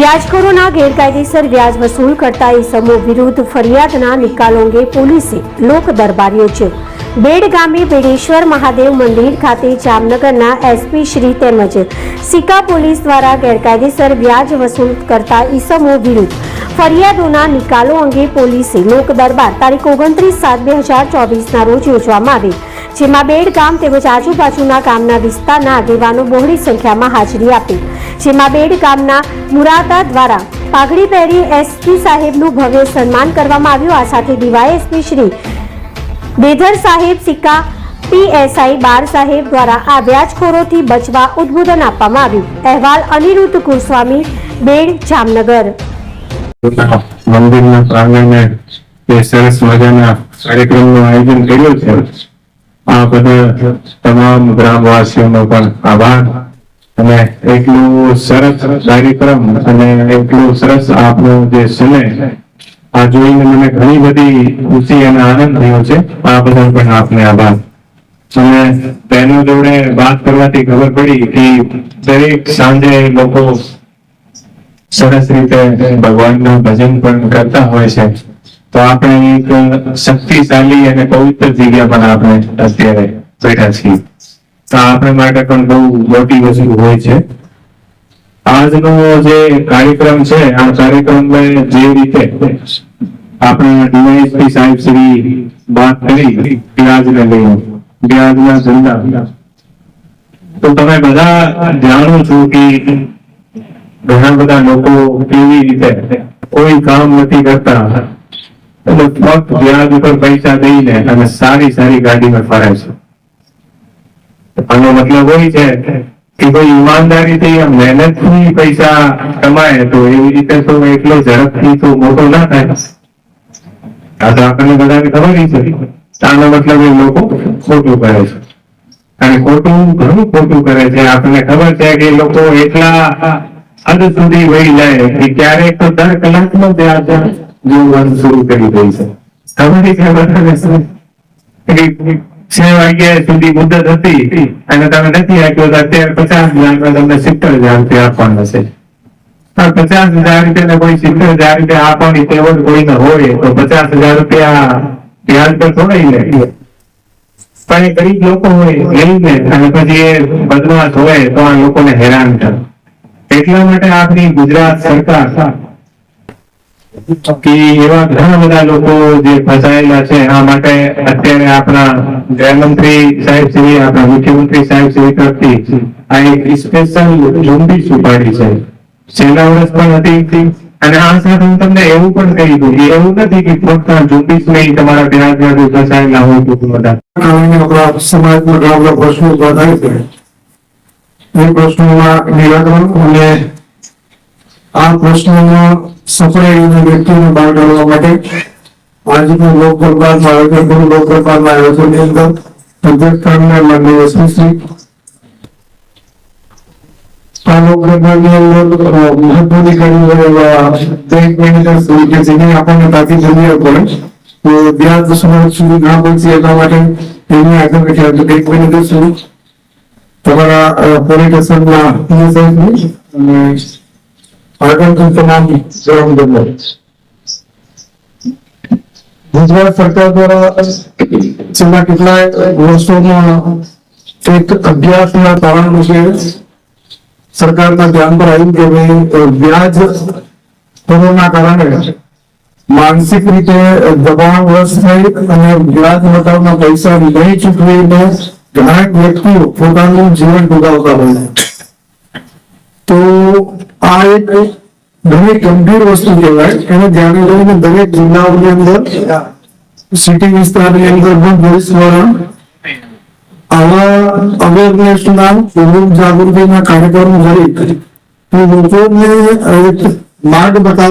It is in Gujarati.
વ્યાજખોરોના ગેરકાયદેસર વ્યાજ વસૂલ કરતા ઇસમો વિરુદ્ધ ફરિયાદના નિકાલ અંગે પોલીસે લોક દરબાર યોજ્યો. બેડ ગામે બેડેશ્વર મહાદેવ મંદિર ખાતે જામનગરના એસપી શ્રી તેમજ સિકા પોલીસ દ્વારા ગેરકાયદેસર વ્યાજ વસૂલ કરતા ઇસમો વિરુદ્ધ ફરિયાદોના નિકાલો અંગે પોલીસે લોક દરબાર તારીખ ઓગણત્રીસ સાત બે હજાર ચોવીસના રોજ યોજવામાં આવી. જેમાં બેડ ગામ તેમજ આજુબાજુના ગામના વિસ્તારના આગેવાનો બહોળી સંખ્યામાં હાજરી આપી. જેમાં બેડ ગામના મુરાદા દ્વારા પાઘડી પહેરી એસપી સાહેબનું ભવ્ય સન્માન કરવામાં આવ્યું. આ સાથે ડીવાયએસપી શ્રી બેધર સાહેબ, સિક્કા પીએસઆઈ બાર સાહેબ દ્વારા આ વ્યાજખોરોથી બચવા ઉદ્બોધન આપવામાં આવ્યું. અહેવાલ અનિરુદ્ધ કુરસ્વામી, બેડ, જામનગર. મંદિરના પ્રાંગણે એ સરસ મજાના કાર્યક્રમનું આયોજન કર્યું છે. આ બધા તમામ ગ્રામવાસીઓનો પણ આભાર. અને એટલું સરસ કાર્યક્રમ અને એટલું સરસ આપનો જે સમય આ જોઈને મને ઘણી બધી ખુશી અને આનંદ થયો છે. આ બદલ પણ આપને આભાર. અને બહેનો જોડે વાત કરવાથી ખબર પડી કે દરેક સાંજે લોકો સરસ રીતે ભગવાનનું ભજન પણ કરતા હોય છે. તો આપણે એક શક્તિશાળી અને પવિત્ર જગ્યા પર આપણે અત્યારે બેઠા છીએ. આપણે માટે પણ બહુ મોટી વસ્તુ હોય છે. આજનો જે કાર્યક્રમ છે, આ કાર્યક્રમમાં જે રીતે આપણા ડીવાયએસપી સાહેબ શ્રી વાત કરી, વ્યાજને લઈને, વ્યાજના ધંધા. તો તમે બધા જાણો છો કે ઘણા બધા લોકો કેવી રીતે કોઈ કામ નથી કરતા. એટલે ફક્ત વ્યાજ ઉપર પૈસા દઈને અને સારી સારી ગાડીમાં ફરે છે. આનો મતલબ હોય છે કે કોઈ ઈમાનદારીથી મહેનતથી પૈસા કમાય તો એવી રીતે તો એટલો ઝડપથી તો મોટો ના થાય. આ તો આપણને બધાને ખબર છે. આનો મતલબ એ લોકો ખોટું કરે છે. અને ખોટું ઘણું ખોટું કરે છે. આપણને ખબર છે કે લોકો એટલા હદ સુધી વહી જાય કે ક્યારેક તો દર કલાકમાં વ્યાજ જોવાનું શરૂ કરી દે છે. ખબર છે બધાને પચાસ હજાર રૂપિયા આપવાના છે. કોઈ સિત્તેર હોય તો પચાસ હજાર રૂપિયા વ્યાજ પર થોડાઈ લે. પણ એ ગરીબ લોકો હોય લઈને અને પછી એ બદમાશ હોય તો આ લોકોને હેરાન કરે. એટલા માટે આપણી ગુજરાત સરકાર કે એવા ઘણા બધા લોકો જે ફસાયેલા છે આ માટે અત્યારે આપણા ગૃહમંત્રી સાહેબ શ્રી આપણા મુખ્યમંત્રી સાહેબ શ્રી તરફથી આ એક સ્પેશિયલ ઝુંબેશ ઉપાડી છે. છેલ્લા વર્ષ પણ હતી અને આ સાથે હું તમને એવું પણ કહી દઉં કે એવું નથી કે ફક્ત ઝુંબેશ નહીં તમારા વ્યાજમાં જો ફસાયેલા હોય તો બધા. આપણા સમાજમાં ઘણા બધા પ્રશ્નો ઊભા થાય છે. એ પ્રશ્નોના નિરાકરણ અને આ પ્રશ્નોમાં સફળ વ્યક્તિને બહાર કાઢવા માટે આજનો લોક આયોજન કર્યું લોક દરબારના આયોજનની અંદર અધ્યક્ષસ્થાનના માનનીય શ્રી પડે તો વ્યાજ સમાજ સુધી ના પહોંચી એટલા માટે એની આગળ બેઠા તો શ્રી તમારા અને આગળની તમામ જવાબદારો ગુજરાત સરકાર દ્વારા છેલ્લા કેટલાય વર્ષોમાં એક અભ્યાસના તારણ છે સરકારના ધ્યાન પર આવ્યું કે ભાઈ વ્યાજ દરોના કારણે માનસિક રીતે દબાણવશ થઈ અને વ્યાજ વટાવના પૈસા નહીં ચૂકવીને ઘણા વ્યક્તિઓ પોતાનું જીવન ટૂંકાવતા હોય છે. તો આ એક ઘણી ગંભીર વસ્તુ કહેવાય એને ધ્યાને લઈને દરેક જિલ્લાઓની અંદર સિટી વિસ્તારની અંદર પણ પોલીસ દ્વારા આવા અવેરનેસ ના લોક જાગૃતિના કાર્યક્રમો કરી તો લોકોને એક માર્ગ બતાવ